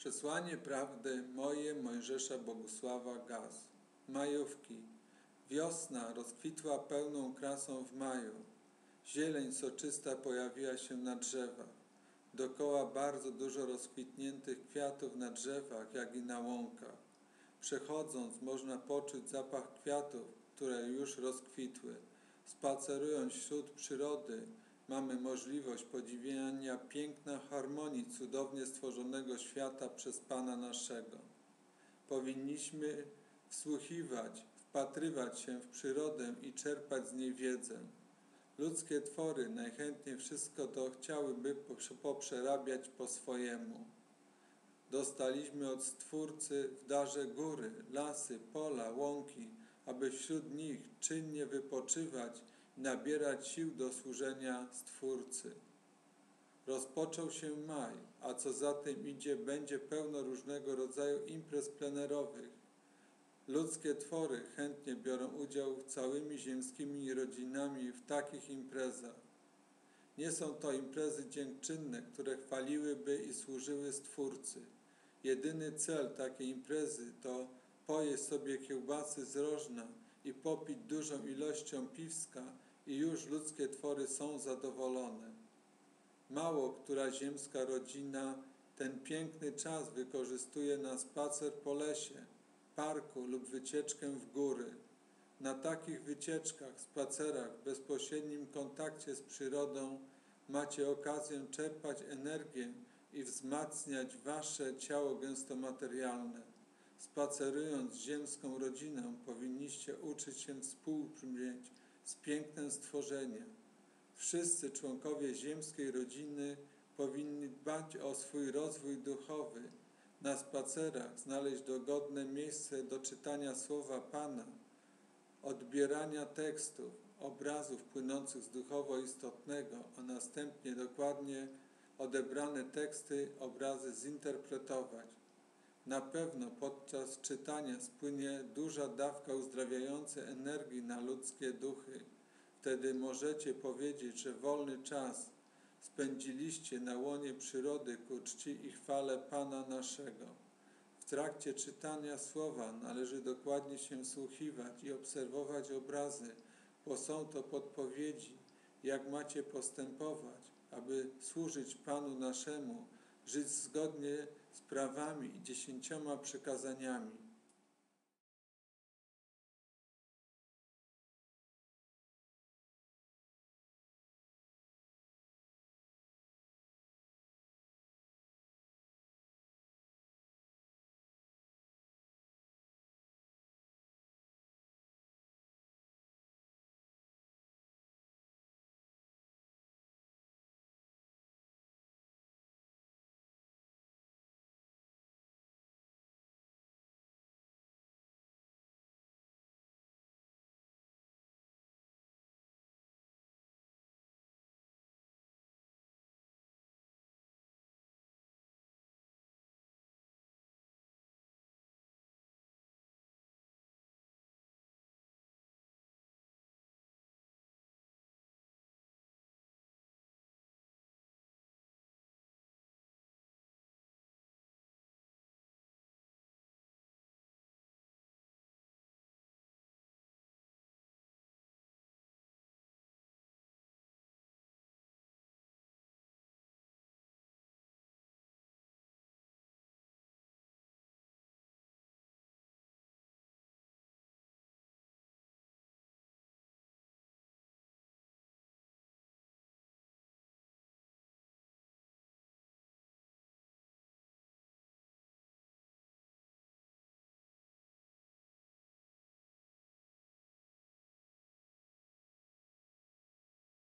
Przesłanie prawdy moje Mojżesza Bogusława Gaz. Majówki. Wiosna rozkwitła pełną krasą w maju. Zieleń soczysta pojawiła się na drzewach. Dokoła bardzo dużo rozkwitniętych kwiatów na drzewach, jak i na łąkach. Przechodząc można poczuć zapach kwiatów, które już rozkwitły. Spacerując wśród przyrody, mamy możliwość podziwiania piękna harmonii cudownie stworzonego świata przez Pana naszego. Powinniśmy wsłuchiwać, wpatrywać się w przyrodę i czerpać z niej wiedzę. Ludzkie twory najchętniej wszystko to chciałyby poprzerabiać po swojemu. Dostaliśmy od Stwórcy w darze góry, lasy, pola, łąki, aby wśród nich czynnie wypoczywać nabierać sił do służenia Stwórcy. Rozpoczął się maj, a co za tym idzie, będzie pełno różnego rodzaju imprez plenerowych. Ludzkie twory chętnie biorą udział całymi ziemskimi rodzinami w takich imprezach. Nie są to imprezy dziękczynne, które chwaliłyby i służyły Stwórcy. Jedyny cel takiej imprezy to pojeść sobie kiełbasy z rożna i popić dużą ilością piwska i już ludzkie twory są zadowolone. Mało która ziemska rodzina ten piękny czas wykorzystuje na spacer po lesie, parku lub wycieczkę w góry. Na takich wycieczkach, spacerach, w bezpośrednim kontakcie z przyrodą macie okazję czerpać energię i wzmacniać wasze ciało gęstomaterialne. Spacerując z ziemską rodziną, powinniście uczyć się współbrzmieć z pięknem stworzenia. Wszyscy członkowie ziemskiej rodziny powinni dbać o swój rozwój duchowy, na spacerach znaleźć dogodne miejsce do czytania słowa Pana, odbierania tekstów, obrazów płynących z duchowo istotnego, a następnie dokładnie odebrane teksty, obrazy zinterpretować. Na pewno podczas czytania spłynie duża dawka uzdrawiającej energii na ludzkie duchy. Wtedy możecie powiedzieć, że wolny czas spędziliście na łonie przyrody ku czci i chwale Pana naszego. W trakcie czytania słowa należy dokładnie się słuchiwać i obserwować obrazy, bo są to podpowiedzi, jak macie postępować, aby służyć Panu naszemu, żyć zgodnie z prawami i dziesięcioma przykazaniami.